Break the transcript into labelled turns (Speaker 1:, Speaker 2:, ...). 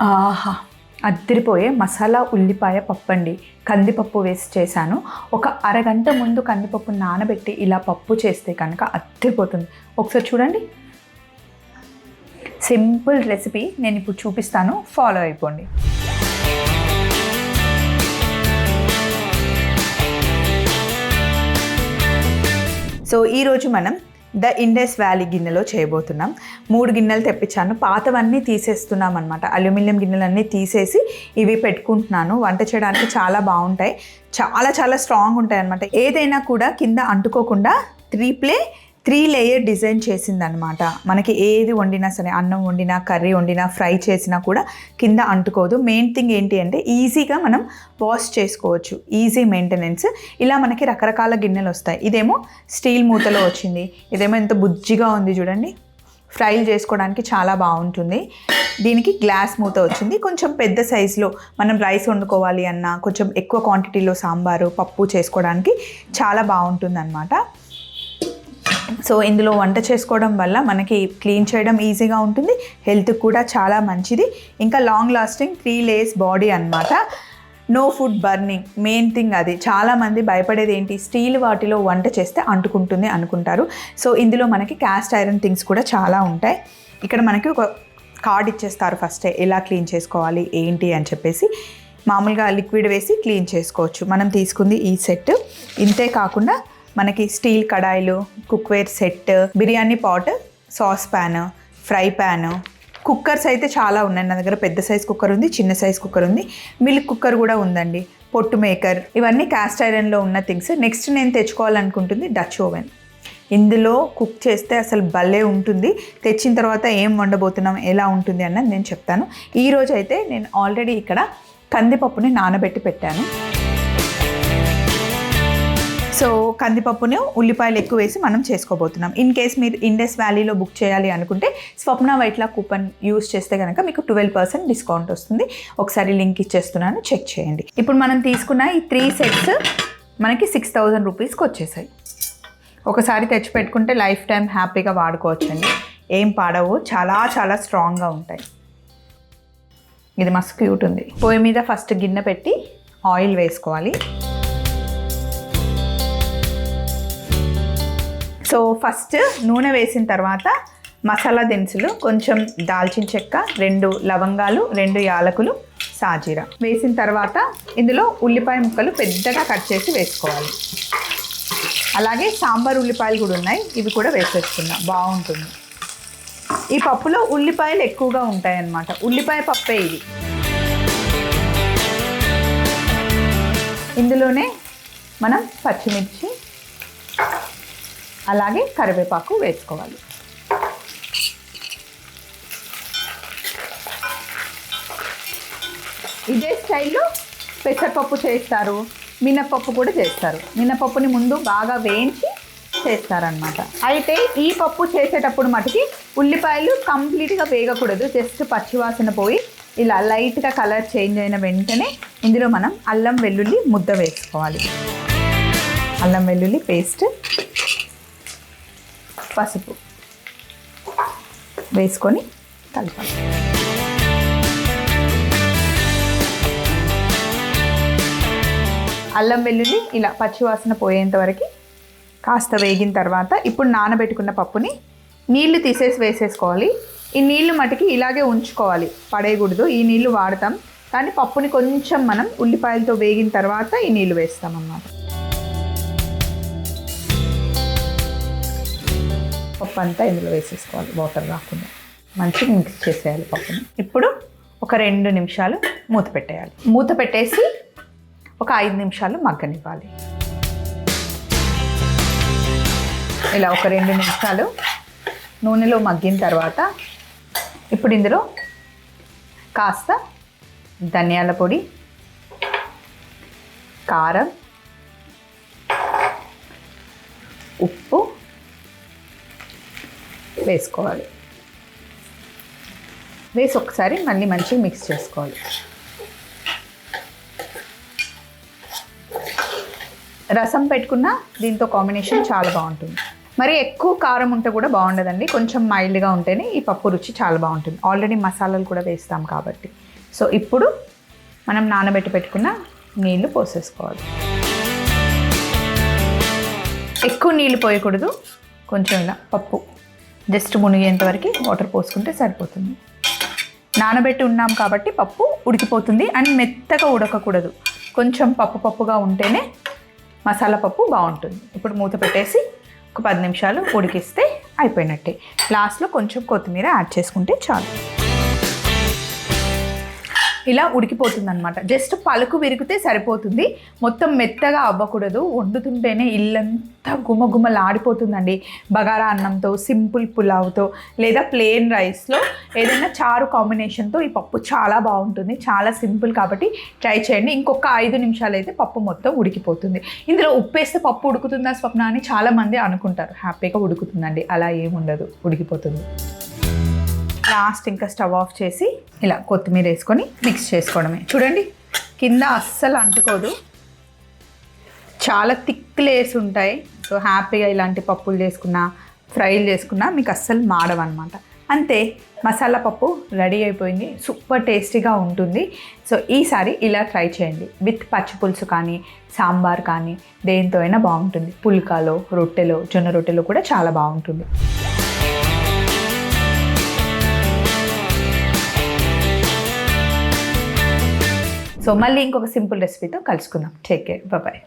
Speaker 1: ఆహా. అద్దరిపోయే మసాలా ఉల్లిపాయ పప్పు అండి కందిపప్పు వేసి చేశాను. ఒక అరగంట ముందు కందిపప్పు నానబెట్టి ఇలా పప్పు చేస్తే కనుక అద్దరిపోతుంది. ఒకసారి చూడండి. సింపుల్ రెసిపీ నేను ఇప్పుడు చూపిస్తాను. ఫాలో అయిపోండి. సో ఈరోజు మనం ద ఇండస్ వ్యాలీ గిన్నెలో చేయబోతున్నాం. మూడు గిన్నెలు తెప్పించాను. పాతవన్నీ తీసేస్తున్నాం అనమాట అల్యూమినియం గిన్నెలన్నీ తీసేసి ఇవి పెట్టుకుంటున్నాను. వంట చేయడానికి చాలా బాగుంటాయి. చాలా చాలా స్ట్రాంగ్ ఉంటాయి అనమాట ఏదైనా కూడా కింద అంటుకోకుండా three ply three layer design చేసిందనమాట మనకి ఏది వండినా సరే అన్నం వండినా కర్రీ వండినా ఫ్రై చేసినా కూడా కింద అంటుకోదు. మెయిన్ థింగ్ ఏంటి అంటే ఈజీగా మనం వాష్ చేసుకోవచ్చు. ఈజీ మెయింటెనెన్స్ ఇలా మనకి రకరకాల గిన్నెలు వస్తాయి. ఇదేమో స్టీల్ మూతలో వచ్చింది. ఇదేమో ఎంత బుజ్జిగా ఉంది చూడండి. ఫ్రైలు చేసుకోవడానికి చాలా బాగుంటుంది. దీనికి గ్లాస్ మూత వచ్చింది. కొంచెం పెద్ద సైజులో మనం రైస్ వండుకోవాలి అన్నా కొంచెం ఎక్కువ క్వాంటిటీలో సాంబారు పప్పు చేసుకోవడానికి చాలా బాగుంటుంది అనమాట సో ఇందులో వంట చేసుకోవడం వల్ల మనకి క్లీన్ చేయడం ఈజీగా ఉంటుంది హెల్త్ కూడా చాలా మంచిది. ఇంకా long lasting three layers body అన్నమాట. No food burning main thing అది. చాలామంది భయపడేది ఏంటి? స్టీల్ వాటిలో వంట చేస్తే అంటుకుంటుంది అనుకుంటారు. సో ఇందులో మనకి క్యాస్ట్ ఐరన్ థింగ్స్ కూడా చాలా ఉంటాయి. ఇక్కడ మనకి ఒక కార్డ్ ఇచ్చేస్తారు ఫస్టే ఎలా క్లీన్ చేసుకోవాలి ఏంటి అని చెప్పేసి. మామూలుగా లిక్విడ్ వేసి క్లీన్ చేసుకోవచ్చు. మనం తీసుకుంది ఈ సెట్. ఇంతే కాకుండా మనకి steel కడాయిలు cookware set biryani pot sauce pan fry pan. Cookers అయితే చాలా ఉన్నాయి. నా దగ్గర పెద్ద సైజ్ కుక్కర్ ఉంది చిన్న సైజ్ కుక్కర్ ఉంది. మిల్క్ కుక్కర్ కూడా ఉందండి. పొట్టు మేకర్. ఇవన్నీ క్యాస్ట్ ఐరన్లో ఉన్న థింగ్స్. నెక్స్ట్ నేను తెచ్చుకోవాలనుకుంటుంది డచ్ ఓవెన్ ఇందులో కుక్ చేస్తే అసలు భలే ఉంటుంది. తెచ్చిన తర్వాత ఏం వండబోతున్నాం ఎలా ఉంటుంది అన్నది నేను చెప్తాను. ఈరోజు అయితే నేను ఆల్రెడీ ఇక్కడ కందిపప్పుని నానబెట్టి పెట్టాను. సో కందిపప్పును ఉల్లిపాయలు ఎక్కువ వేసి మనం చేసుకోబోతున్నాం. ఇన్ కేస్ మీరు ఇండస్ వ్యాలీలో బుక్ చేయాలి అనుకుంటే స్వప్న వైట్లా కూపన్ యూస్ చేస్తే కనుక మీకు ట్వెల్వ్ పర్సెంట్ డిస్కౌంట్ వస్తుంది. ఒకసారి లింక్ ఇచ్చేస్తున్నాను చెక్ చేయండి. ఇప్పుడు మనం తీసుకున్న ఈ త్రీ సెట్స్ మనకి సిక్స్ థౌజండ్ రూపీస్కి వచ్చేసాయి. ఒకసారి తెచ్చి పెట్టుకుంటే లైఫ్ టైం హ్యాపీగా వాడుకోవచ్చండి. ఏం పాడవు చాలా చాలా స్ట్రాంగ్గా ఉంటాయి. ఇది మస్తు క్యూట్ ఉంది. పొయ్యి మీద ఫస్ట్ గిన్నె పెట్టి ఆయిల్ వేసుకోవాలి. సో ఫస్ట్ నూనె వేసిన తర్వాత మసాలా దినుసులు కొంచెం దాల్చిన చెక్క రెండు లవంగాలు రెండు యాలకులు సాజీరా. వేసిన తర్వాత ఇందులో ఉల్లిపాయ ముక్కలు పెద్దగా కట్ చేసి వేసుకోవాలి. అలాగే సాంబార్ ఉల్లిపాయలు కూడా ఉన్నాయి. ఇవి కూడా వేసేసుకుందాం. బాగుంటుంది. ఈ పప్పులో ఉల్లిపాయలు ఎక్కువగా ఉంటాయన్నమాట. ఉల్లిపాయ పప్పే ఇది. ఇందులోనే మనం పచ్చిమిర్చి అలాగే కరివేపాకు వేసుకోవాలి. ఇదే స్టైల్లో పెసరపప్పు చేస్తారు మినపప్పు కూడా చేస్తారు. మినపప్పుని ముందు బాగా వేయించి చేస్తారనమాట అయితే ఈ పప్పు చేసేటప్పుడు మటుకి ఉల్లిపాయలు కంప్లీట్గా వేగకూడదు జస్ట్ పచ్చివాసన పోయి ఇలా లైట్గా కలర్ చేంజ్ అయిన వెంటనే ఇందులో మనం అల్లం వెల్లుల్లి ముద్ద వేసుకోవాలి. అల్లం వెల్లుల్లి పేస్ట్ పసుపు వేసుకొని కలపాలి అల్లం వెల్లుల్లి ఇలా పచ్చివాసన పోయేంత వరకు కాస్త వేగిన తర్వాత ఇప్పుడు నానబెట్టుకున్న పప్పుని నీళ్ళు తీసేసి వేసేసుకోవాలి. ఈ నీళ్ళు మటుకి ఇలాగే ఉంచుకోవాలి. పడేయకూడదు. ఈ నీళ్ళు వాడతాం. కానీ పప్పుని కొంచెం మనం ఉల్లిపాయలతో వేగిన తర్వాత ఈ నీళ్ళు వేస్తామన్నమాట. పప్పు అంతా ఇందులో వేసేసుకోవాలి వాటర్ రాకుండా. మంచిగా మిక్స్ చేసేయాలి పప్పుని. ఇప్పుడు ఒక రెండు నిమిషాలు మూత పెట్టేయాలి. మూత పెట్టేసి ఒక ఐదు నిమిషాలు మగ్గనివ్వాలి. ఇలా ఒక రెండు నిమిషాలు నూనెలో మగ్గిన తర్వాత ఇప్పుడు ఇందులో కాస్త ధనియాల పొడి కారం ఉప్పు వేసుకోవాలి. వేసి ఒకసారి మళ్ళీ మంచిగా మిక్స్ చేసుకోవాలి. రసం పెట్టుకున్న దీంతో కాంబినేషన్ చాలా బాగుంటుంది. మరి ఎక్కువ కారం ఉంటే కూడా బాగుండదండి. కొంచెం మైల్డ్గా ఉంటేనే ఈ పప్పు రుచి చాలా బాగుంటుంది. ఆల్రెడీ మసాలాలు కూడా వేస్తాం కాబట్టి. సో ఇప్పుడు మనం నానబెట్టి పెట్టుకున్న నీళ్ళు పోసేసుకోవాలి. ఎక్కువ నీళ్ళు పోయకూడదు. కొంచెం ఇలా పప్పు జస్ట్ మునిగేంత వరకు వాటర్ పోసుకుంటే సరిపోతుంది. నానబెట్టి ఉన్నాం కాబట్టి పప్పు ఉడికిపోతుంది అండ్ మెత్తగా ఉడకకూడదు. కొంచెం పప్పు పప్పుగా ఉంటేనే మసాలా పప్పు బాగుంటుంది. ఇప్పుడు మూత పెట్టేసి ఒక పది నిమిషాలు ఉడికిస్తే అయిపోయినట్టే. లాస్ట్లో కొంచెం కొత్తిమీర యాడ్ చేసుకుంటే చాలు. ఇలా ఉడికిపోతుంది అనమాట జస్ట్ పలుకు విరిగితే సరిపోతుంది. మొత్తం మెత్తగా అవ్వకూడదు. వండుతుంటేనే ఇల్లంతా గుమగుమలాడిపోతుందండి. బగారా అన్నంతో సింపుల్ పులావ్తో లేదా ప్లేన్ రైస్లో ఏదైనా చారు కాంబినేషన్తో ఈ పప్పు చాలా బాగుంటుంది. చాలా సింపుల్ కాబట్టి ట్రై చేయండి. ఇంకొక ఐదు నిమిషాలు అయితే పప్పు మొత్తం ఉడికిపోతుంది. ఇందులో ఉప్పేస్తే పప్పు ఉడుకుతుందా స్వప్న అని చాలామంది అనుకుంటారు. హ్యాపీగా ఉడుకుతుందండి. అలా ఏముండదు. ఉడికిపోతుంది. లాస్ట్ ఇంకా స్టవ్ ఆఫ్ చేసి ఇలా కొత్తిమీర వేసుకొని మిక్స్ చేసుకోవడమే. చూడండి కింద అస్సలు అంటుకోదు. చాలా థిక్ లేస్ ఉంటాయి. సో హ్యాపీగా ఇలాంటి పప్పులు చేసుకున్నా ఫ్రైలు చేసుకున్నా మీకు అస్సలు మాడవన్నమాట. అంతే మసాలా పప్పు రెడీ అయిపోయింది. సూపర్ టేస్టీగా ఉంటుంది. సో ఈసారి ఇలా ట్రై చేయండి. విత్ పచ్చిపులుసు కానీ సాంబార్ కానీ దేంతో అయినా బాగుంటుంది. పుల్కాలో రొట్టెలో జొన్న రొట్టెలో కూడా చాలా బాగుంటుంది. సో మళ్ళీ ఇంకొక సింపుల్ రెసిపీతో కలుసుకుందాం. Take care bye